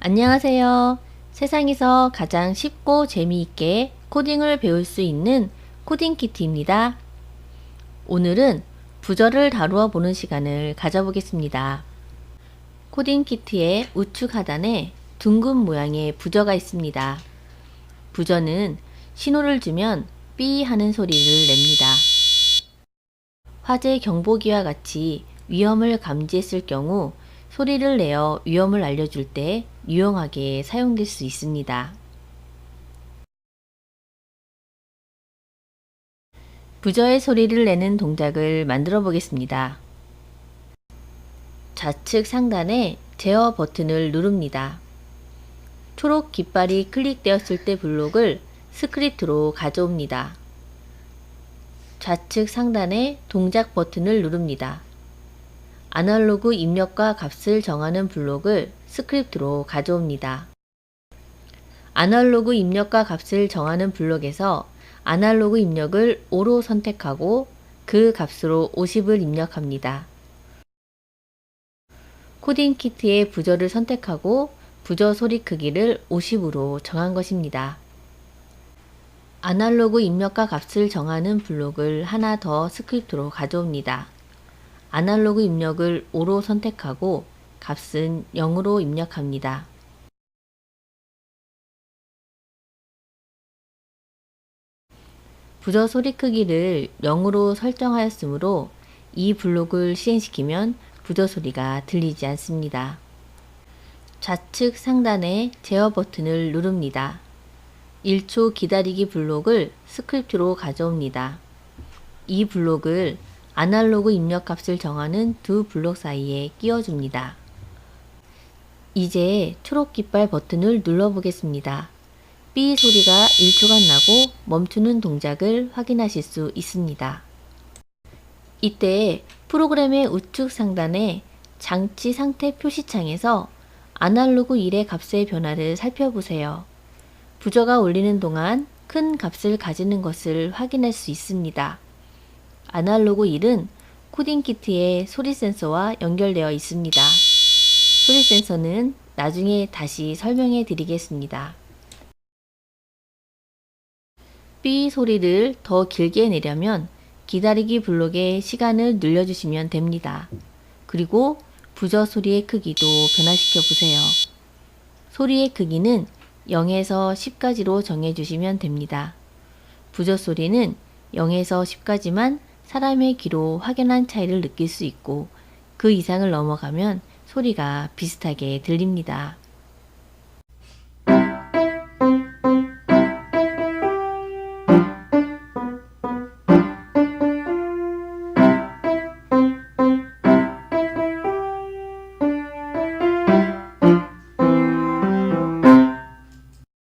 안녕하세요. 세상에서 가장 쉽고 재미있게 코딩을 배울 수 있는 코딩 키트입니다. 오늘은 부절을 다루어 보는 시간을 가져보겠습니다. 코딩 키트의 우측 하단에 둥근 모양의 부저가 있습니다. 부저는 신호를 주면 삐 하는 소리를 냅니다. 화재 경보기와 같이 위험을 감지했을 경우 소리를 내어 위험을 알려줄 때 유용하게 사용될 수 있습니다. 부저의 소리를 내는 동작을 만들어 보겠습니다. 좌측 상단에 제어 버튼을 누릅니다. 초록 깃발이 클릭되었을 때 블록을 스크립트로 가져옵니다. 좌측 상단에 동작 버튼을 누릅니다. 아날로그 입력과 값을 정하는 블록을 스크립트로 가져옵니다. 아날로그 입력과 값을 정하는 블록에서 아날로그 입력을 5로 선택하고 그 값으로 50을 입력합니다. 코딩 키트의 부저를 선택하고 부저 소리 크기를 50으로 정한 것입니다. 아날로그 입력과 값을 정하는 블록을 하나 더 스크립트로 가져옵니다. 아날로그 입력을 5로 선택하고 값은 0으로 입력합니다. 부저 소리 크기를 0으로 설정하였으므로 이 블록을 실행시키면 부저 소리가 들리지 않습니다. 좌측 상단에 제어 버튼을 누릅니다. 1초 기다리기 블록을 스크립트로 가져옵니다. 이 블록을 아날로그 입력 값을 정하는 두 블록 사이에 끼워줍니다. 이제 초록 깃발 버튼을 눌러보겠습니다. 삐 소리가 1초간 나고 멈추는 동작을 확인하실 수 있습니다. 이때 프로그램의 우측 상단에 장치 상태 표시창에서 아날로그 1의 값의 변화를 살펴보세요. 부저가 울리는 동안 큰 값을 가지는 것을 확인할 수 있습니다. 아날로그 1은 코딩 키트의 소리 센서와 연결되어 있습니다. 소리 센서는 나중에 다시 설명해 드리겠습니다. 삐 소리를 더 길게 내려면 기다리기 블록의 시간을 늘려주시면 됩니다. 그리고 부저 소리의 크기도 변화시켜 보세요. 소리의 크기는 0에서 10까지로 정해주시면 됩니다. 부저 소리는 0에서 10까지만 사람의 귀로 확연한 차이를 느낄 수 있고 그 이상을 넘어가면 소리가 비슷하게 들립니다.